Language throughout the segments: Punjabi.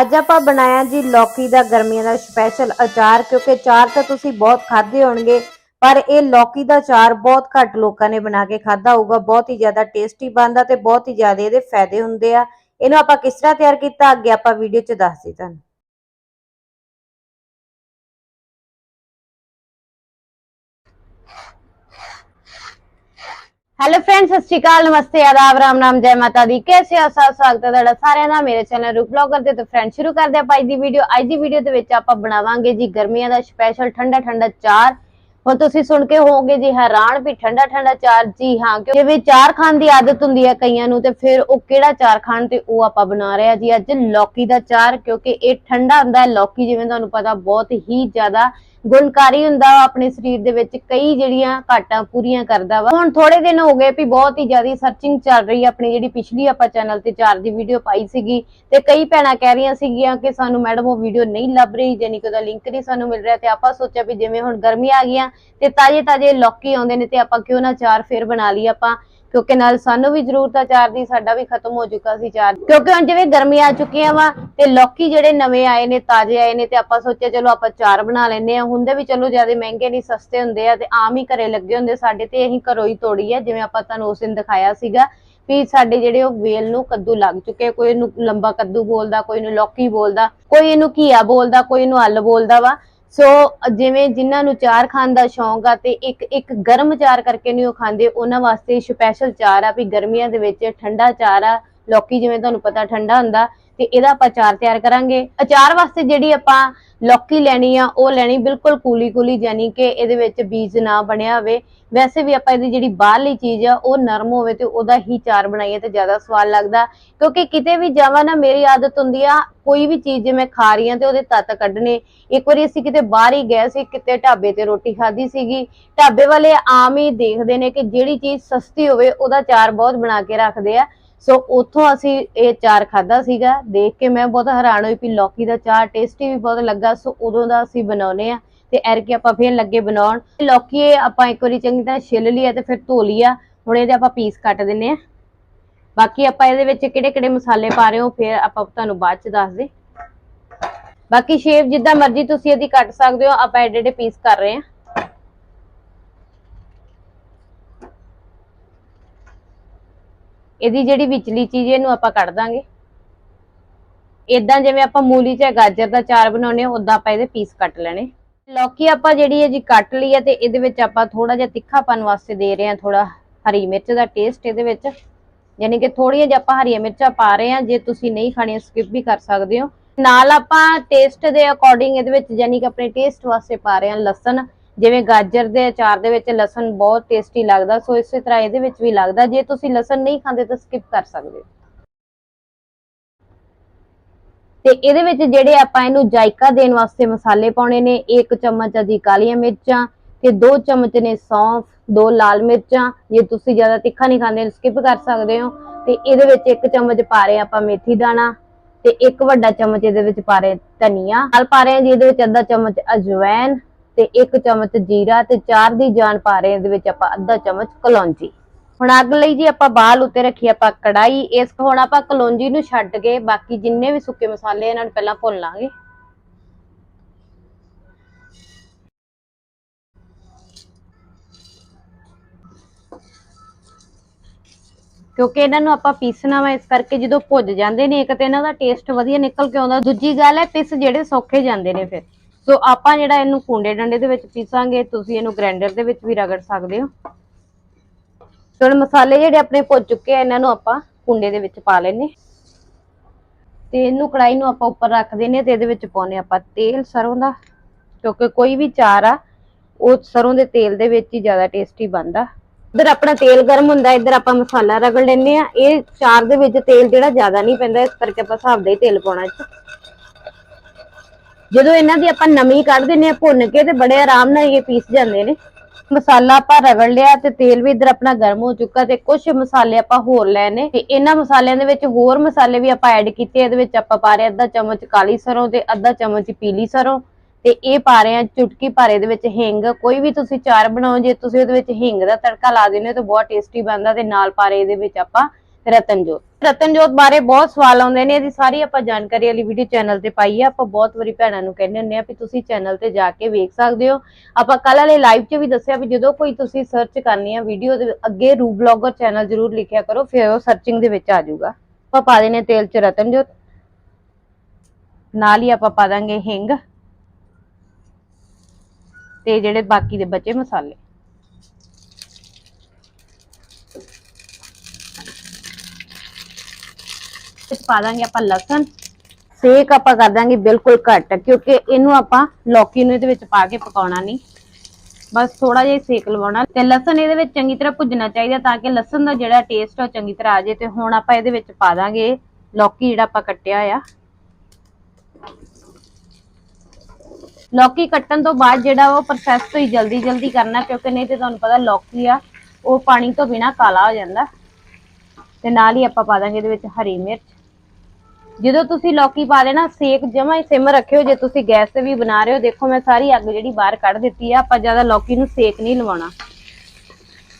ਅੱਜ ਆਪਾਂ ਬਣਾਇਆ ਜੀ ਲੌਕੀ ਦਾ ਗਰਮੀਆਂ ਦਾ ਸਪੈਸ਼ਲ ਅਚਾਰ, ਕਿਉਂਕਿ ਅਚਾਰ ਤਾਂ ਤੁਸੀਂ ਬਹੁਤ ਖਾਦੇ ਹੋਣਗੇ, ਪਰ ਇਹ ਲੌਕੀ ਦਾ ਅਚਾਰ ਬਹੁਤ ਘੱਟ ਲੋਕਾਂ ਨੇ ਬਣਾ ਕੇ ਖਾਦਾ ਹੋਊਗਾ, ਬਹੁਤ ਹੀ ਜ਼ਿਆਦਾ ਟੇਸਟੀ ਬਣਦਾ ਤੇ ਬਹੁਤ ਹੀ ਜ਼ਿਆਦਾ ਇਹਦੇ ਫਾਇਦੇ ਹੁੰਦੇ ਆ। ਇਹਨੂੰ ਆਪਾਂ ਕਿਸ ਤਰ੍ਹਾਂ ਤਿਆਰ ਕੀਤਾ? ਅੱਗੇ ਆਪਾਂ ਵੀਡੀਓ 'ਚ ਦੱਸਦੇ ਤੁਹਾਨੂੰ। ਹੈਲੋ ਫਰੈਂਡਸ ਸਤਿ ਸ਼੍ਰੀ ਅਕਾਲ, ਨਮਸਤੇ, ਆਦਾਬ, ਰਾਮ, ਨਾਮ, ਜੈ ਮਾਤਾ ਦੀ। ਕੈਸੇ ਹੋ ਸਭ? ਸਵਾਗਤ ਹੈ ਤੁਹਾਡਾ ਸਾਰਿਆਂ ਦਾ। ਮੇਰੇ ਚੈਨਲ ਰੂਪ ਬਲੌਗਰ ਤੇ ਫਰੈਂਡ ਸ਼ੁਰੂ ਕਰਦੇ ਆਪਾਂ ਅੱਜ ਦੀ ਵੀਡੀਓ ਅੱਜ ਦੀ ਵੀਡੀਓ ਦੇ ਵਿੱਚ ਆਪਾਂ ਬਣਾਵਾਂਗੇ ਜੀ ਗਰਮੀਆਂ ਦਾ ਸਪੈਸ਼ਲ ਠੰਡਾ ਠੰਡਾ ਚਾਰ। ਹੁਣ ਤੁਸੀਂ ਸੁਣ ਕੇ ਹੋਵੋਗੇ ਜੀ ਹੈਰਾਨ ਵੀ ਠੰਡਾ ਠੰਡਾ ਚਾਰ। ਜੀ ਹਾਂ, ਕਿਉਂਕਿ ਜਿਵੇਂ ਚਾਰ ਖਾਣ ਦੀ ਆਦਤ ਹੁੰਦੀ ਹੈ ਕਈਆਂ ਨੂੰ, ਤੇ ਫਿਰ ਉਹ ਕਿਹੜਾ ਚਾਰ ਖਾਣ ਤੇ ਉਹ ਆਪਾਂ ਬਣਾ ਰਹੇ ਆ ਜੀ। ਅੱਜ ਲੌਕੀ ਦਾ ਚਾਰ, ਕਿਉਂਕਿ ਇਹ ਠੰਡਾ ਹੁੰਦਾ ਹੈ। ਲੌਕੀ ਜਿਵੇਂ ਤੁਹਾਨੂੰ ਪਤਾ ਬਹੁਤ ਹੀ ਜ਼ਿਆਦਾ ਗੁਣਕਾਰੀ ਹੁੰਦਾ ਵਾ, ਆਪਣੇ ਸਰੀਰ ਦੇ ਵਿੱਚ ਕਈ ਜਿਹੜੀਆਂ ਘਾਟਾਂ ਪੂਰੀਆਂ ਕਰਦਾ ਵਾ। ਹੁਣ ਥੋੜੇ ਦਿਨ ਹੋ ਗਏ ਵੀ ਬਹੁਤ ਹੀ ਜ਼ਿਆਦਾ ਸਰਚਿੰਗ ਚੱਲ ਰਹੀ ਆਪਣੀ ਜਿਹੜੀ ਪਿਛਲੀ ਆਪਾਂ ਚੈਨਲ ਤੇ ਚਾਰ ਦੀ ਵੀਡੀਓ ਪਾਈ ਸੀਗੀ। ਤੇ ਕਈ ਭੈਣਾਂ ਕਹਿ ਰਹੀਆਂ ਸੀਗੀਆਂ ਕਿ ਸਾਨੂੰ ਮੈਡਮ ਉਹ ਵੀਡੀਓ ਨਹੀਂ ਲੱਭ ਰਹੀ ਜਾਨੀ ਕਿ ਉਹਦਾ ਲਿੰਕ ਨਹੀਂ ਸਾਨੂੰ ਮਿਲ ਰਿਹਾ। ਤੇ ਆਪਾਂ ਸੋਚਿਆ ਵੀ ਜਿਵੇਂ ਹੁਣ ਗਰਮੀ ਆ ਗਈਆਂ ਤੇ ਤਾਜੇ ਤਾਜੇ ਲੌਕੀ ਆਉਂਦੇ ਨੇ ਤੇ ਆਪਾਂ ਕਿਉਂ ਨਾ ਚਾਰ ਫੇਰ ਬਣਾ ਲਈ ਆਪਾਂ। ਕਿਉਂਕਿ ਨਾਲ ਸਾਨੂੰ ਵੀ ਜ਼ਰੂਰਤ ਆ, ਚਾਰ ਦੀ ਸਾਡਾ ਵੀ ਖਤਮ ਹੋ ਚੁੱਕਾ ਸੀ ਚਾਰ ਕਿਉਂਕਿ ਹੁਣ ਜਿਵੇਂ ਗਰਮੀ ਆ ਚੁੱਕੀਆਂ ਵਾ ਤੇ ਲੌਕੀ ਜਿਹੜੇ ਨਵੇਂ ਆਏ ਨੇ, ਤਾਜ਼ੇ ਆਏ ਨੇ ਤੇ ਆਪਾਂ ਸੋਚਿਆ ਚਲੋ ਆਪਾਂ ਚਾਰ ਬਣਾ ਲੈਨੇ ਆ ਹੁੰਦੇ ਵੀ ਚਲੋ ਜ਼ਿਆਦਾ ਮਹਿੰਗੇ ਨਹੀਂ, ਸਸਤੇ ਹੁੰਦੇ ਆ ਤੇ ਆਮ ਹੀ ਘਰੇ ਲੱਗੇ ਹੁੰਦੇ ਸਾਡੇ ਤੇ ਅਸੀਂ ਘਰੋਂ ਹੀ ਤੋੜੀ ਆ, ਜਿਵੇਂ ਆਪਾਂ ਤੁਹਾਨੂੰ ਉਸ ਦਿਨ ਦਿਖਾਇਆ ਸੀਗਾ ਵੀ ਸਾਡੇ ਜਿਹੜੇ ਉਹ ਵੇਲ ਨੂੰ ਕੱਦੂ ਲੱਗ ਚੁੱਕੇ ਕੋਈ ਇਹਨੂੰ ਲੰਬਾ ਕੱਦੂ ਬੋਲਦਾ, ਕੋਈ ਇਹਨੂੰ ਲੌਕੀ ਬੋਲਦਾ, ਕੋਈ ਇਹਨੂੰ ਘੀਆ ਬੋਲਦਾ, ਕੋਈ ਇਹਨੂੰ ਹੱਲ ਬੋਲਦਾ ਵਾ। ਸੋ ਜਿਵੇਂ ਜਿਨ੍ਹਾਂ ਨੂੰ ਚਾਰ ਖਾਣ ਦਾ ਸ਼ੌਂਕ ਆ ਤੇ ਇੱਕ ਇੱਕ ਗਰਮ ਚਾਰ ਕਰਕੇ ਨਹੀਂ ਉਹ ਖਾਂਦੇ, ਉਹਨਾਂ ਵਾਸਤੇ ਸਪੈਸ਼ਲ ਚਾਰ ਆ ਵੀ ਗਰਮੀਆਂ ਦੇ ਵਿੱਚ ਠੰਡਾ ਚਾਰ ਆ। ਲੋਕੀ ਜਿਵੇਂ ਤੁਹਾਨੂੰ ਪਤਾ ਠੰਡਾ ਹੁੰਦਾ ਤੇ ਇਹਦਾ ਆਪਾਂ ਅਚਾਰ ਤਿਆਰ ਕਰਾਂਗੇ। ਅਚਾਰ ਵਾਸਤੇ ਜਿਹੜੀ ਆਪਾਂ ਲੌਕੀ ਲੈਣੀ ਆ, ਉਹ ਲੈਣੀ ਬਿਲਕੁਲ ਕੂਲੀ ਕੂਲੀ ਯਾਨੀ ਕਿ ਇਹਦੇ ਵਿੱਚ ਬੀਜ ਨਾ ਬਣਿਆ ਹੋਵੇ। ਵੈਸੇ ਵੀ ਆਪਾਂ ਇਹਦੀ ਜਿਹੜੀ ਬਾਹਰਲੀ ਚੀਜ਼ ਆ, ਉਹ ਨਰਮ ਹੋਵੇ ਤੇ ਉਹਦਾ ਹੀ ਚਾਰ ਬਣਾਈਏ ਤੇ ਜ਼ਿਆਦਾ ਸਵਾਦ ਲੱਗਦਾ। ਕਿਉਂਕਿ ਕਿਤੇ ਵੀ ਜਾਵਾਂ ਨਾ, ਮੇਰੀ ਆਦਤ ਹੁੰਦੀ ਆ, ਕੋਈ ਵੀ ਚੀਜ਼ ਜੇ ਮੈਂ ਖਾ ਰਹੀ ਆ ਤੇ ਉਹਦੇ ਤੱਤ ਕੱਢਣੇ। ਇੱਕ ਵਾਰੀ ਅਸੀਂ ਕਿਤੇ ਬਾਹਰ ਹੀ ਗਏ ਸੀ, ਕਿਤੇ ਢਾਬੇ ਤੇ ਰੋਟੀ ਖਾਧੀ ਸੀਗੀ। ਢਾਬੇ ਵਾਲੇ ਆਮ ਹੀ ਦੇਖਦੇ ਨੇ ਕਿ ਜਿਹੜੀ ਚੀਜ਼ ਸਸਤੀ ਹੋਵੇ, ਉਹਦਾ ਚਾਰ ਬਹੁਤ ਬਣਾ ਕੇ ਰੱਖਦੇ ਆ। ਸੋ ਉੱਥੋਂ ਅਸੀਂ ਇਹ ਚਾਰ ਖਾਦਾ ਸੀਗਾ। ਦੇਖ ਕੇ ਮੈਂ ਬਹੁਤ ਹੈਰਾਨ ਹੋਈ ਵੀ ਲੌਕੀ ਦਾ ਚਾਰ ਟੇਸਟੀ ਵੀ ਬਹੁਤ ਲੱਗਾ। ਸੋ ਉਦੋਂ ਦਾ ਅਸੀਂ ਬਣਾਉਨੇ ਆ ਤੇ ਐਰ ਕੇ ਆਪਾਂ ਫੇਰ ਲੱਗੇ ਬਣਾਉਣ। ਲੌਕੀ ਆਪਾਂ ਇੱਕ ਵਾਰੀ ਚੰਗੀ ਤਰ੍ਹਾਂ ਛਿੱਲ ਲਿਆ ਤੇ ਫਿਰ ਧੋ ਲਿਆ ਹੁਣ ਇਹਦੇ ਆਪਾਂ ਪੀਸ ਕੱਟ ਦਿੰਨੇ ਆ ਬਾਕੀ ਆਪਾਂ ਇਹਦੇ ਵਿੱਚ ਕਿਹੜੇ ਕਿਹੜੇ ਮਸਾਲੇ ਪਾ ਰਹੇ ਹੋ, ਫਿਰ ਆਪਾਂ ਤੁਹਾਨੂੰ ਬਾਅਦ ਚ ਦੱਸ ਦੇ ਬਾਕੀ ਸ਼ੇਪ ਜਿੱਦਾਂ ਮਰਜ਼ੀ ਤੁਸੀਂ ਇਹਦੀ ਕੱਟ ਸਕਦੇ ਹੋ। ਆਪਾਂ ਐਡੇ ਐਡੇ ਪੀਸ ਕਰ ਰਹੇ ਹਾਂ। ਇਹਦੀ ਜਿਹੜੀ ਵਿਚਲੀ ਚੀਜ਼ ਇਹਨੂੰ ਆਪਾਂ ਕੱਢ ਦਾਂਗੇ। ਇਦਾਂ ਜਿਵੇਂ ਆਪਾਂ ਮੂਲੀ ਚ ਗਾਜਰ ਦਾ ਚਾਰ ਬਣਾਉਨੇ ਆ ਉਦਾਂ ਆਪਾਂ ਇਹਦੇ ਪੀਸ ਕੱਟ ਲੈਣੇ। ਲੌਕੀ ਆਪਾਂ ਜਿਹੜੀ ਹੈ ਜੀ ਕੱਟ ਲਈ ਹੈ ਤੇ ਇਹਦੇ ਵਿੱਚ ਆਪਾਂ ਥੋੜਾ ਜਿਹਾ ਤਿੱਖਾਪਨ ਵਾਸਤੇ ਦੇ ਰਹੇ ਹਾਂ ਥੋੜਾ ਹਰੀ ਮਿਰਚ ਦਾ ਟੇਸਟ ਇਹਦੇ ਵਿੱਚ। ਯਾਨੀ ਕਿ ਥੋੜੀਆਂ ਜਿਹਾ ਆਪਾਂ ਹਰੀਆਂ ਮਿਰਚਾਂ ਪਾ ਰਹੇ ਹਾਂ, ਜੇ ਤੁਸੀਂ ਨਹੀਂ ਖਾਣੀਆਂ ਸਕਿਪ ਵੀ ਕਰ ਸਕਦੇ ਹੋ। ਨਾਲ ਆਪਾਂ ਟੇਸਟ ਦੇ ਅਕੋਰਡਿੰਗ ਇਹਦੇ ਵਿੱਚ, ਯਾਨੀ ਕਿ ਆਪਣੇ ਟੇਸਟ ਵਾਸਤੇ ਪਾ ਰਹੇ ਹਾਂ ਲਸਣ। ਜਿਵੇਂ ਗਾਜਰ ਦੇ ਅਚਾਰ ਦੇ ਵਿੱਚ ਲਸਣ ਬਹੁਤ ਟੇਸਟੀ ਲੱਗਦਾ, ਸੋ ਇਸੇ ਤਰ੍ਹਾਂ ਇਹਦੇ ਵਿੱਚ ਵੀ ਲੱਗਦਾ। ਜੇ ਤੁਸੀਂ ਲਸਣ ਨਹੀਂ ਖਾਂਦੇ ਤਾਂ ਸਕਿਪ ਕਰ ਸਕਦੇ ਹੋ। ਤੇ ਇਹਦੇ ਵਿੱਚ ਜਿਹੜੇ ਆਪਾਂ ਇਹਨੂੰ ਜਾਇਕਾ ਦੇਣ ਵਾਸਤੇ ਮਸਾਲੇ ਪਾਉਣੇ ਨੇ, ਇੱਕ ਚਮਚ ਅਜੀ ਕਾਲੀਆਂ ਮਿਰਚਾਂ ਤੇ ਦੋ ਚਮਚ ਨੇ ਸੌਂਫ, ਦੋ ਲਾਲ ਮਿਰਚਾਂ। ਜੇ ਤੁਸੀਂ ਜ਼ਿਆਦਾ ਤਿੱਖਾ ਨਹੀਂ ਖਾਂਦੇ ਸਕਿਪ ਕਰ ਸਕਦੇ ਹੋ। ਤੇ ਇਹਦੇ ਵਿੱਚ ਇੱਕ ਚਮਚ ਪਾ ਰਹੇ ਆਪਾਂ ਮੇਥੀ ਦਾਣਾ ਤੇ ਇੱਕ ਵੱਡਾ ਚਮਚ ਇਹਦੇ ਵਿੱਚ ਪਾ ਰਹੇ ਧਨੀਆ। ਨਾਲ ਪਾ ਰਹੇ ਜੀ ਇਹਦੇ ਵਿੱਚ ਅੱਧਾ ਚਮਚ ਅਜਵਾਇਨ ਤੇ ਇੱਕ ਚਮਚ ਜੀਰਾ ਤੇ ਚਾਰ ਦੀ ਜਾਨ ਪਾ ਰਹੇ ਇਹਦੇ ਵਿੱਚ ਆਪਾਂ ਅੱਧਾ ਚਮਚ ਕਲੌਂਜੀ। ਹੁਣ ਅੱਗ ਲਈ ਜੀ ਆਪਾਂ ਬਾਲ ਉੱਤੇ ਰੱਖੀ, ਆਪਾਂ ਕੜਾਈ ਇਸ ਹੁਣ ਆਪਾਂ ਕਲੌਂਜੀ ਨੂੰ ਛੱਡ ਕੇ ਬਾਕੀ ਜਿੰਨੇ ਵੀ ਸੁੱਕੇ ਮਸਾਲੇ ਇਹਨਾਂ ਨੂੰ ਪਹਿਲਾਂ ਭੁੰਨ ਲਾਂਗੇ। ਕਿਉਂਕਿ ਇਹਨਾਂ ਨੂੰ ਆਪਾਂ ਪੀਸਣਾ ਵਾ, ਇਸ ਕਰਕੇ ਜਦੋਂ ਭੁੱਜ ਜਾਂਦੇ ਨੇ, ਇੱਕ ਤੇ ਇਹਨਾਂ ਦਾ ਟੇਸਟ ਵਧੀਆ ਨਿਕਲ ਕੇ ਆਉਂਦਾ, ਦੂਜੀ ਗੱਲ ਹੈ ਪਿਸ ਜਿਹੜੇ ਸੌਖੇ ਜਾਂਦੇ ਨੇ ਫਿਰ। ਸੋ ਆਪਾਂ ਜਿਹੜਾ ਇਹਨੂੰ ਕੁੰਡੇ ਡੰਡੇ ਦੇ ਵਿੱਚ ਪੀਸਾਂਗੇ, ਤੁਸੀਂ ਇਹਨੂੰ ਗ੍ਰਾਈਂਡਰ ਦੇ ਵਿੱਚ ਵੀ ਰਗੜ ਸਕਦੇ ਹੋ। ਹੁਣ ਮਸਾਲੇ ਜਿਹੜੇ ਆਪਣੇ ਭੁੱਜ ਚੁੱਕੇ ਆ, ਇਹਨਾਂ ਨੂੰ ਆਪਾਂ ਕੁੰਡੇ ਦੇ ਵਿੱਚ ਪਾ ਲੈਨੇ ਤੇ ਇਹਨੂੰ ਕੜਾਈ ਨੂੰ ਆਪਾਂ ਉੱਪਰ ਰੱਖ ਦਿੰਨੇ ਤੇ ਇਹਦੇ ਵਿੱਚ ਪਾਉਨੇ ਆਪਾਂ ਤੇਲ ਸਰੋਂ ਦਾ, ਕਿਉਂਕਿ ਕੋਈ ਵੀ ਚਾਰ ਆ, ਉਹ ਸਰੋਂ ਦੇ ਤੇਲ ਦੇ ਵਿੱਚ ਹੀ ਜ਼ਿਆਦਾ ਟੇਸਟੀ ਬਣਦਾ। ਇੱਧਰ ਆਪਣਾ ਤੇਲ ਗਰਮ ਹੁੰਦਾ, ਇੱਧਰ ਆਪਾਂ ਮਸਾਲਾ ਰਗੜ ਲੈਨੇ ਆ ਇਹ ਚਾਰ ਦੇ ਵਿੱਚ ਤੇਲ ਜਿਹੜਾ ਜ਼ਿਆਦਾ ਨਹੀਂ ਪੈਂਦਾ, ਇਸ ਕਰਕੇ ਆਪਾਂ ਹਿਸਾਬ ਦਾ ਹੀ ਤੇਲ ਪਾਉਣਾ ਜਦੋਂ ਇਹਨਾਂ ਦੀ ਆਪਾਂ ਨਮੀ ਕੱਢ ਦਿੰਨੇ ਆ ਭੁੰਨ ਕੇ ਤੇ ਬੜੇ ਆਰਾਮ ਨਾਲ ਇਹ ਪੀਸ ਜਾਂਦੇ ਨੇ। ਮਸਾਲਾ ਆਪਾਂ ਰਗੜ ਲਿਆ ਤੇ ਤੇਲ ਵੀ ਇਧਰ ਆਪਣਾ ਗਰਮ ਹੋ ਚੁੱਕਾ ਤੇ ਕੁਝ ਮਸਾਲੇ ਆਪਾਂ ਹੋਰ ਲੈਣੇ ਤੇ ਇਹਨਾਂ ਮਸਾਲਿਆਂ ਦੇ ਵਿੱਚ ਹੋਰ ਮਸਾਲੇ ਵੀ ਆਪਾਂ ਐਡ ਕੀਤੇ ਇਹਦੇ ਵਿੱਚ ਆਪਾਂ ਪਾ ਰਹੇ ਅੱਧਾ ਚਮਚ ਕਾਲੀ ਸਰੋਂ ਤੇ ਅੱਧਾ ਚਮਚ ਪੀਲੀ ਸਰੋਂ ਤੇ ਇਹ ਪਾ ਰਹੇ ਆ ਚੁਟਕੀ ਭਾਰੇ ਦੇ ਵਿੱਚ ਹਿੰਗ। ਕੋਈ ਵੀ ਤੁਸੀਂ ਚਾਰ ਬਣਾਓ, ਜੇ ਤੁਸੀਂ ਉਹਦੇ ਵਿੱਚ ਹਿੰਗ ਦਾ ਤੜਕਾ ਲਾ ਦਿੰਦੇ ਹੋ ਤਾਂ ਬਹੁਤ ਟੇਸਟੀ ਬਣਦਾ ਤੇ ਨਾਲ ਪਾ ਰਹੇ ਇਹਦੇ ਵਿੱਚ ਆਪਾਂ ਰਤਨ ਜੋਤ ਰਤਨਜੋਤ ਬਾਰੇ ਬਹੁਤ ਸਵਾਲ ਆਉਂਦੇ ਨੇ, ਇਹਦੀ ਸਾਰੀ ਆਪਾਂ ਜਾਣਕਾਰੀ ਵਾਲੀ ਵੀਡੀਓ ਚੈਨਲ ਤੇ ਪਾਈ ਆ। ਆਪਾਂ ਬਹੁਤ ਵਾਰੀ ਭੈਣਾਂ ਨੂੰ ਕਹਿੰਦੇ ਹੁੰਦੇ ਆ ਵੀ ਤੁਸੀਂ ਚੈਨਲ ਤੇ ਜਾ ਕੇ ਵੇਖ ਸਕਦੇ ਹੋ। ਆਪਾਂ ਕੱਲ ਵਾਲੇ ਲਾਈਵ 'ਚ ਵੀ ਦੱਸਿਆ ਵੀ ਜਦੋਂ ਕੋਈ ਤੁਸੀਂ ਸਰਚ ਕਰਨੀ ਆ ਵੀਡੀਓ ਦੇ ਅੱਗੇ ਰੂ ਬਲੌਗਰ ਚੈਨਲ ਜ਼ਰੂਰ ਲਿਖਿਆ ਕਰੋ, ਫਿਰ ਉਹ ਸਰਚਿੰਗ ਦੇ ਵਿੱਚ ਆ ਜਾਊਗਾ। ਆਪਾਂ ਪਾ ਦੇਣੇ ਤੇਲ 'ਚ ਰਤਨਜੋਤ। ਨਾਲ ਹੀ ਆਪਾਂ ਪਾ ਦਾਂਗੇ ਹਿੰਗ ਤੇ ਜਿਹੜੇ ਬਾਕੀ ਦੇ ਬਚੇ ਮਸਾਲੇ। ਵਿੱਚ ਪਾ ਦਾਂਗੇ ਆਪਾਂ ਲਸਣ। ਸੇਕ ਆਪਾਂ ਕਰ ਦਾਂਗੇ ਬਿਲਕੁਲ ਘੱਟ, ਕਿਉਂਕਿ ਇਹਨੂੰ ਆਪਾਂ ਲੌਕੀ ਨੂੰ ਇਹਦੇ ਵਿੱਚ ਪਾ ਕੇ ਪਕਾਉਣਾ ਨਹੀਂ। ਬਸ ਥੋੜਾ ਜਿਹਾ ਸੇਕ ਲਵਾਉਣਾ। ਤੇ ਲਸਣ ਇਹਦੇ ਵਿੱਚ ਚੰਗੀ ਤਰ੍ਹਾਂ ਭੁੱਜਣਾ ਚਾਹੀਦਾ ਤਾਂ ਕਿ ਲਸਣ ਦਾ ਜਿਹੜਾ ਟੇਸਟ ਉਹ ਚੰਗੀ ਤਰ੍ਹਾਂ ਆ ਜਾਏ ਤੇ ਹੁਣ ਆਪਾਂ ਇਹਦੇ ਵਿੱਚ ਪਾ ਦਾਂਗੇ ਲੌਕੀ ਜਿਹੜਾ ਆਪਾਂ ਕੱਟਿਆ ਆ। ਲੌਕੀ ਕੱਟਣ ਤੋਂ ਬਾਅਦ ਜਿਹੜਾ ਉਹ ਪ੍ਰੋਸੈਸ ਤੋਂ ਹੀ ਜਲਦੀ ਜਲਦੀ ਕਰਨਾ, ਕਿਉਂਕਿ ਨਹੀਂ ਤੇ ਤੁਹਾਨੂੰ ਪਤਾ ਲੌਕੀ ਆ, ਉਹ ਪਾਣੀ ਤੋਂ ਬਿਨਾ ਕਾਲਾ ਹੋ ਜਾਂਦਾ। ਤੇ ਨਾਲ ਹੀ ਆਪਾਂ ਪਾ ਦਾਂਗੇ ਇਹਦੇ ਵਿੱਚ ਹਰੀ ਮਿਰਚ। ਜਦੋਂ ਤੁਸੀਂ ਲੌਕੀ ਪਾ ਦੇਣਾ ਸੇਕ ਜਮਾ ਹੀ ਸਿਮ ਰੱਖਿਓ, ਜੇ ਤੁਸੀਂ ਗੈਸ ਤੇ ਵੀ ਬਣਾ ਰਹੇ ਹੋ। ਦੇਖੋ, ਮੈਂ ਸਾਰੀ ਅੱਗ ਜਿਹੜੀ ਬਾਹਰ ਕੱਢ ਦਿੱਤੀ ਆ, ਆਪਾਂ ਜ਼ਿਆਦਾ ਲੌਕੀ ਨੂੰ ਸੇਕ ਨਹੀਂ ਲਵਾਉਣਾ।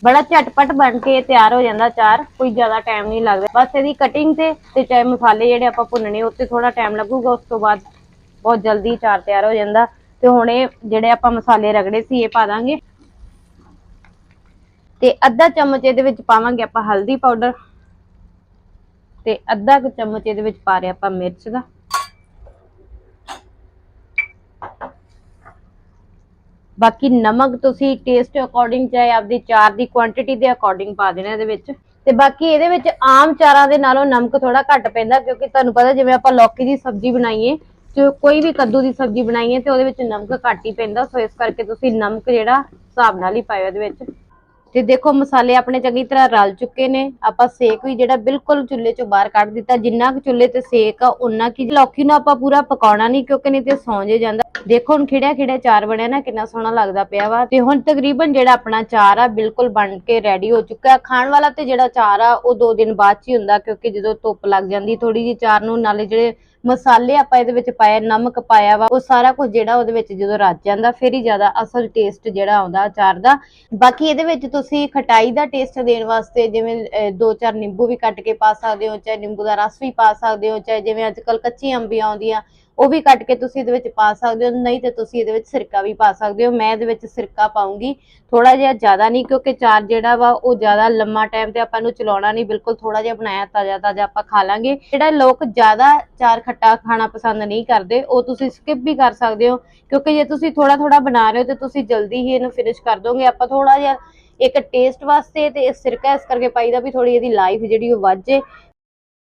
ਬੜਾ ਝਟਪਟ ਬਣ ਕੇ ਤਿਆਰ ਹੋ ਜਾਂਦਾ ਚਾਰ ਕੋਈ ਜ਼ਿਆਦਾ ਟਾਈਮ ਨਹੀਂ ਲੱਗਦਾ। ਬਸ ਇਹਦੀ ਕਟਿੰਗ ਤੇ ਤੇ ਚਾਹੇ ਮਸਾਲੇ ਜਿਹੜੇ ਆਪਾਂ ਭੁੰਨਣੇ ਉੱਤੇ ਥੋੜਾ ਟਾਈਮ ਲੱਗੂਗਾ, ਉਸ ਤੋਂ ਬਾਅਦ ਬਹੁਤ ਜਲਦੀ ਚਾਰ ਤਿਆਰ ਹੋ ਜਾਂਦਾ। ਤੇ ਹੁਣ ਇਹ ਜਿਹੜੇ ਆਪਾਂ ਮਸਾਲੇ ਰਗੜੇ ਸੀ, ਇਹ ਪਾ ਦਾਂਗੇ। ਤੇ ਅੱਧਾ ਚਮਚ ਇਹਦੇ ਵਿੱਚ ਪਾਵਾਂਗੇ ਆਪਾਂ ਹਲਦੀ ਪਾਊਡਰ। ਤੇ ਅੱਧਾ ਕੁ ਚਮਚ ਇਹਦੇ ਵਿੱਚ ਪਾ ਰਹੇ ਆਪਾਂ ਮਿਰਚ ਦਾ। ਬਾਕੀ ਨਮਕ ਤੁਸੀਂ ਟੇਸਟ ਅਕੋਰਡਿੰਗ ਚਾਹੇ ਆਪਦੀ ਚਾਰ ਦੀ ਕੁਆਂਟੀਟੀ ਦੇ ਅਕੋਰਡਿੰਗ ਪਾ ਦੇਣਾ ਇਹਦੇ ਵਿੱਚ। ਤੇ ਬਾਕੀ ਇਹਦੇ ਵਿੱਚ ਆਮ ਚਾਰਾਂ ਦੇ ਨਾਲੋਂ ਨਮਕ ਥੋੜਾ ਘੱਟ ਪੈਂਦਾ ਕਿਉਂਕਿ ਤੁਹਾਨੂੰ ਪਤਾ ਜਿਵੇਂ ਆਪਾਂ ਲੌਕੀ ਦੀ ਸਬਜ਼ੀ ਬਣਾਈਏ, ਤੇ ਕੋਈ ਵੀ ਕੱਦੂ ਦੀ ਸਬਜ਼ੀ ਬਣਾਈਏ ਤੇ ਉਹਦੇ ਵਿੱਚ ਨਮਕ ਘੱਟ ਹੀ ਪੈਂਦਾ। ਸੋ ਇਸ ਕਰਕੇ ਤੁਸੀਂ ਨਮਕ ਜਿਹੜਾ ਹਿਸਾਬ ਨਾਲ ਹੀ ਪਾਇਓ ਇਹਦੇ ਵਿੱਚ। ਤੇ ਦੇਖੋ ਮਸਾਲੇ ਆਪਣੇ ਚੰਗੀ ਤਰ੍ਹਾਂ ਰਲ ਚੁੱਕੇ ਨੇ। ਆਪਾਂ ਸੇਕ ਵੀ ਜਿਹੜਾ ਬਿਲਕੁਲ ਚੁੱਲ੍ਹੇ ਚੋਂ ਬਾਹਰ ਕੱਢ ਦਿੱਤਾ। ਜਿੰਨਾ ਕੁ ਚੁੱਲ੍ਹੇ ਤੇ ਸੇਕ ਆ ਉਨਾ ਕੀ ਲੌਕੀ ਨੂੰ ਆਪਾਂ ਪੂਰਾ ਪਕਾਉਣਾ ਨਹੀਂ, ਕਿਉਂਕਿ ਨਹੀਂ ਤੇ ਸੌਂ ਜੇ ਜਾਂਦਾ। ਦੇਖੋ ਹੁਣ ਖਿੜਿਆ ਖਿੜਿਆ ਚਾਰ ਬਣਿਆ ਨਾ, ਕਿੰਨਾ ਸੋਹਣਾ ਲੱਗਦਾ ਪਿਆ ਵਾ। ਤੇ ਹੁਣ ਤਕਰੀਬਨ ਜਿਹੜਾ ਆਪਣਾ ਚਾਰ ਆ, ਬਿਲਕੁਲ ਬਣ ਕੇ ਰੈਡੀ ਹੋ ਚੁੱਕਾ ਖਾਣ ਵਾਲਾ ਤੇ ਜਿਹੜਾ ਚਾਰ ਆ, ਉਹ 2 ਦਿਨ ਬਾਅਦ ਚ ਹੀ ਹੁੰਦਾ, ਕਿਉਂਕਿ ਜਦੋਂ ਧੁੱਪ ਲੱਗ ਜਾਂਦੀ ਥੋੜੀ ਜਿਹੀ ਚਾਰ ਨੂੰ, ਨਾਲੇ ਜਿਹੜੇ ਮਸਾਲੇ ਆਪਾਂ ਇਹਦੇ ਵਿੱਚ ਪਾਇਆ, ਨਮਕ ਪਾਇਆ ਵਾ, ਉਹ ਸਾਰਾ ਕੁਝ ਜਿਹੜਾ ਉਹਦੇ ਵਿੱਚ ਜਦੋਂ ਰੱਜ ਜਾਂਦਾ, ਫਿਰ ਹੀ ਜ਼ਿਆਦਾ ਅਸਲ ਟੇਸਟ ਜਿਹੜਾ ਆਉਂਦਾ ਅਚਾਰ ਦਾ। ਬਾਕੀ ਇਹਦੇ ਵਿੱਚ ਤੁਸੀਂ ਖਟਾਈ ਦਾ ਟੇਸਟ ਦੇਣ ਵਾਸਤੇ ਜਿਵੇਂ ਦੋ ਚਾਰ ਨਿੰਬੂ ਵੀ ਕੱਟ ਕੇ ਪਾ ਸਕਦੇ ਹੋ, ਚਾਹੇ ਨਿੰਬੂ ਦਾ ਰਸ ਵੀ ਪਾ ਸਕਦੇ ਹੋ, ਚਾਹੇ ਜਿਵੇਂ ਅੱਜ ਕੱਲ ਕੱਚੀ ਅੰਬੀਆਂ ਆਉਂਦੀਆਂ ਉਹ ਵੀ ਕੱਟ ਕੇ ਤੁਸੀਂ ਇਹਦੇ ਵਿੱਚ ਪਾ ਸਕਦੇ ਹੋ, ਨਹੀਂ ਤੇ ਤੁਸੀਂ ਇਹਦੇ ਵਿੱਚ ਸਿਰਕਾ ਵੀ ਪਾ ਸਕਦੇ ਹੋ। ਮੈਂ ਇਹਦੇ ਵਿੱਚ ਸਿਰਕਾ ਪਾਉਂਗੀ। ਥੋੜਾ ਜਿਹਾ ਜ਼ਿਆਦਾ ਨਹੀਂ, ਕਿਉਂਕਿ ਚਾਰ ਜਿਹੜਾ ਵਾ, ਉਹ ਜ਼ਿਆਦਾ ਲੰਮਾ ਟਾਈਮ ਤੇ ਆਪਾਂ ਨੂੰ ਚਲਾਉਣਾ ਨਹੀਂ। ਬਿਲਕੁਲ ਥੋੜਾ ਜਿਹਾ ਬਣਾਇਆ ਤਾਜ਼ਾ ਤਾਜ਼ਾ ਆਪਾਂ ਖਾ ਲਾਂਗੇ। ਜਿਹੜਾ ਲੋਕ ਜ਼ਿਆਦਾ ਚਾਰ ਖੱਟਾ ਖਾਣਾ ਪਸੰਦ ਨਹੀਂ ਕਰਦੇ, ਉਹ ਤੁਸੀਂ ਸਕਿਪ ਵੀ ਕਰ ਸਕਦੇ ਹੋ। ਕਿਉਂਕਿ ਜੇ ਤੁਸੀਂ ਥੋੜਾ ਥੋੜਾ ਬਣਾ ਰਹੇ ਹੋ ਤੇ ਤੁਸੀਂ ਜਲਦੀ ਹੀ ਇਹਨੂੰ ਫਿਨਿਸ਼ ਕਰ ਦੋਗੇ। ਆਪਾਂ ਥੋੜਾ ਜਿਹਾ ਇੱਕ ਟੇਸਟ ਵਾਸਤੇ ਤੇ ਸਿਰਕਾ ਇਸ ਕਰਕੇ ਪਾਈਦਾ ਵੀ ਥੋੜੀ ਇਹਦੀ ਲਾਈਫ ਜਿਹੜੀ ਉਹ ਵੱਧ ਜੇ।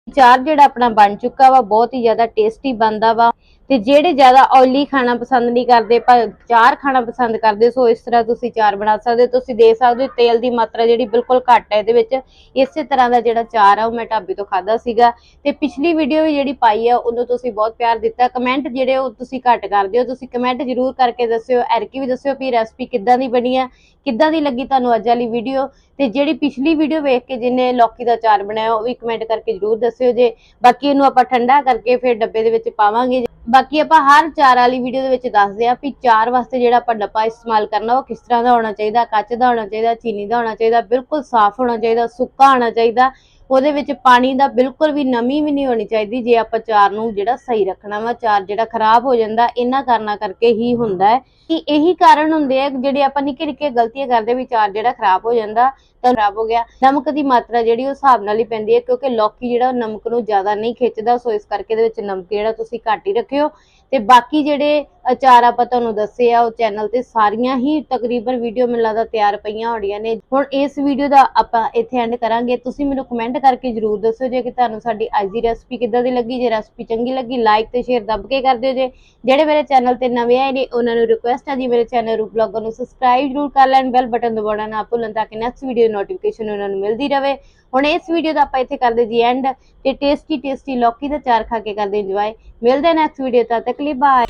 ਚਾਰ ਜਿਹੜਾ ਆਪਣਾ ਬਣ ਚੁੱਕਾ ਵਾ ਬਹੁਤ ਹੀ ਜ਼ਿਆਦਾ ਟੇਸਟੀ ਬਣਦਾ ਵਾ। ਤੇ ਜਿਹੜੇ ਜ਼ਿਆਦਾ ਆਇਲੀ ਖਾਣਾ ਪਸੰਦ ਨਹੀਂ ਕਰਦੇ, ਪਰ ਚਾਰ ਖਾਣਾ ਪਸੰਦ ਕਰਦੇ, ਸੋ ਇਸ ਤਰ੍ਹਾਂ ਤੁਸੀਂ ਚਾਰ ਬਣਾ ਸਕਦੇ ਹੋ। ਤੁਸੀਂ ਦੇਖ ਸਕਦੇ ਹੋ, ਤੇਲ ਦੀ ਮਾਤਰਾ ਜਿਹੜੀ ਬਿਲਕੁਲ ਘੱਟ ਹੈ ਇਹਦੇ ਵਿੱਚ। ਇਸੇ ਤਰ੍ਹਾਂ ਦਾ ਜਿਹੜਾ ਚਾਰ ਆ, ਉਹ ਮੈਂ ਢਾਬੇ ਤੋਂ ਖਾਦਾ ਸੀਗਾ। ਤੇ ਪਿਛਲੀ ਵੀਡੀਓ ਵੀ ਜਿਹੜੀ ਪਾਈ ਆ, ਉਹਨੂੰ ਤੁਸੀਂ ਬਹੁਤ ਪਿਆਰ ਦਿੱਤਾ। ਕਮੈਂਟ ਜਿਹੜੇ ਉਹ ਤੁਸੀਂ ਘੱਟ ਕਰਦੇ ਹੋ, ਤੁਸੀਂ ਕਮੈਂਟ ਜ਼ਰੂਰ ਕਰਕੇ ਦੱਸਿਓ। ਐਰਕੀ ਵੀ ਦੱਸਿਓ ਵੀ ਰੈਸਪੀ ਕਿੱਦਾਂ ਦੀ ਬਣੀ ਆ, ਕਿੱਦਾਂ ਦੀ ਲੱਗੀ ਤੁਹਾਨੂੰ ਅੱਜ ਵਾਲੀ ਵੀਡੀਓ ਤੇ ਜਿਹੜੀ ਪਿਛਲੀ ਵੀਡੀਓ ਵੇਖ ਕੇ ਜਿਹਨੇ ਲੌਕੀ ਦਾ ਚਾਰ ਬਣਾਇਆ, ਉਹ ਵੀ ਕਮੈਂਟ ਕਰਕੇ ਜ਼ਰੂਰ ਦੱਸਿਓ ਜੇ। ਬਾਕੀ ਇਹਨੂੰ ਆਪਾਂ ਠੰਡਾ ਕਰਕੇ ਫਿਰ ਡੱਬੇ ਦੇ ਵਿੱਚ ਪਾਵਾਂਗੇ ਬਾਕੀ ਆਪਾਂ ਹਰ ਚਾਰ ਵਾਲੀ ਵੀਡੀਓ ਦੇ ਵਿੱਚ ਦੱਸਦੇ ਆ ਵੀ ਚਾਰ ਵਾਸਤੇ ਜਿਹੜਾ ਆਪਾਂ ਡੱਬਾ ਇਸਤੇਮਾਲ ਕਰਨਾ, ਉਹ ਕਿਸ ਤਰ੍ਹਾਂ ਦਾ ਹੋਣਾ ਚਾਹੀਦਾ, ਕੱਚ ਦਾ ਹੋਣਾ ਚਾਹੀਦਾ, ਚੀਨੀ ਦਾ ਹੋਣਾ ਚਾਹੀਦਾ, ਬਿਲਕੁਲ ਸਾਫ਼ ਹੋਣਾ ਚਾਹੀਦਾ, ਸੁੱਕਾ ਹੋਣਾ ਚਾਹੀਦਾ। ਉਹਦੇ ਵਿੱਚ ਪਾਣੀ ਦਾ ਬਿਲਕੁਲ ਵੀ ਨਮੀ ਵੀ ਨਹੀਂ ਹੋਣੀ ਚਾਹੀਦੀ, ਜੇ ਆਪਾਂ ਚਾਰ ਨੂੰ ਜਿਹੜਾ ਸਹੀ ਰੱਖਣਾ ਵਾ, ਚਾਰ ਜਿਹੜਾ ਖਰਾਬ ਹੋ ਜਾਂਦਾ, ਇਹਨਾਂ ਕਾਰਨਾਂ ਕਰਕੇ ਹੀ ਹੁੰਦਾ ਹੈ। ਕਿ ਇਹੀ ਕਾਰਨ ਹੁੰਦੇ ਆ ਜਿਹੜੇ ਆਪਾਂ ਨਿੱਕੇ ਨਿੱਕੇ ਗਲਤੀਆਂ ਕਰਦੇ ਵੀ ਚਾਰ ਜਿਹੜਾ ਖਰਾਬ ਹੋ ਜਾਂਦਾ ਤਾਂ ਖਰਾਬ ਹੋ ਗਿਆ। ਨਮਕ ਦੀ ਮਾਤਰਾ ਜਿਹੜੀ ਉਹ ਹਿਸਾਬ ਨਾਲ ਹੀ ਪੈਂਦੀ ਹੈ, ਕਿਉਂਕਿ ਲੌਕੀ ਜਿਹੜਾ ਉਹ ਨਮਕ ਨੂੰ ਜ਼ਿਆਦਾ ਨਹੀਂ ਖਿੱਚਦਾ, ਸੋ ਇਸ ਕਰਕੇ ਇਹਦੇ ਵਿੱਚ ਨਮਕ ਜਿਹੜਾ ਤੁਸੀਂ ਘੱਟ ਹੀ ਰੱਖਿਓ। ਤੇ ਬਾਕੀ ਜਿਹੜੇ ਅਚਾਰ ਆਪਾਂ ਤੁਹਾਨੂੰ ਦੱਸੇ ਆ, ਉਹ ਚੈਨਲ ਤੇ ਸਾਰੀਆਂ ਹੀ ਤਕਰੀਬਨ ਵੀਡੀਓ ਮੈਨੂੰ ਲੱਗਦਾ ਤਿਆਰ ਪਈਆਂ ਹੋਣੀਆਂ ਨੇ। ਹੁਣ ਇਸ ਵੀਡੀਓ ਦਾ ਆਪਾਂ ਇੱਥੇ ਐਂਡ ਕਰਾਂਗੇ। ਤੁਸੀਂ ਮੈਨੂੰ ਕਮੈਂਟ ਕਰਕੇ ਜਰੂਰ ਦੱਸਿਓ ਜੇ ਕਿ ਤੁਹਾਨੂੰ ਸਾਡੀ ਅੱਜ ਦੀ ਰੈਸਪੀ ਕਿੱਦਾਂ ਦੀ ਲੱਗੀ। ਜੇ ਰੈਸਪੀ ਚੰਗੀ ਲੱਗੀ ਲਾਈਕ ਤੇ ਸ਼ੇਅਰ ਦੱਬ ਕੇ ਕਰ ਦਿਓ ਜੇ। ਜਿਹੜੇ ਮੇਰੇ ਚੈਨਲ ਤੇ ਨਵੇਂ ਆਏ ਨੇ, ਉਹਨਾਂ ਨੂੰ ਰਿਕੁਐਸਟ ਹੈ ਜੀ, ਮੇਰੇ ਚੈਨਲ ਰੂ ਬਲੌਗਰ ਨੂੰ ਸਬਸਕ੍ਰਾਈਬ ਜਰੂਰ ਕਰ ਲੈਣ ਬੈਲ ਬਟਨ ਦਬਾਉਣਾ ਨਾ ਭੁੱਲਣ, ਤਾਂ ਕਿ ਨੈਕਸਟ ਵੀਡੀਓ ਨੋਟੀਫਿਕੇਸ਼ਨ ਉਹਨਾਂ ਨੂੰ ਮਿਲਦੀ ਰਹੇ ਹੁਣ ਇਸ ਵੀਡੀਓ ਦਾ ਆਪਾਂ ਇੱਥੇ ਕਰਦੇ ਜੀ ਐਂਡ ਤੇ ਟੇਸਟੀ ਟੇਸਟੀ ਲੌਕੀ ਦਾ ਚਾਰ ਖਾ ਕੇ ਕਰਦੇ ਇੰਜੋਏ ਮਿਲਦੇ ਨੈਕਸਟ ਵੀਡੀਓ ਤੱਕ ਲਈ ਬਾਏ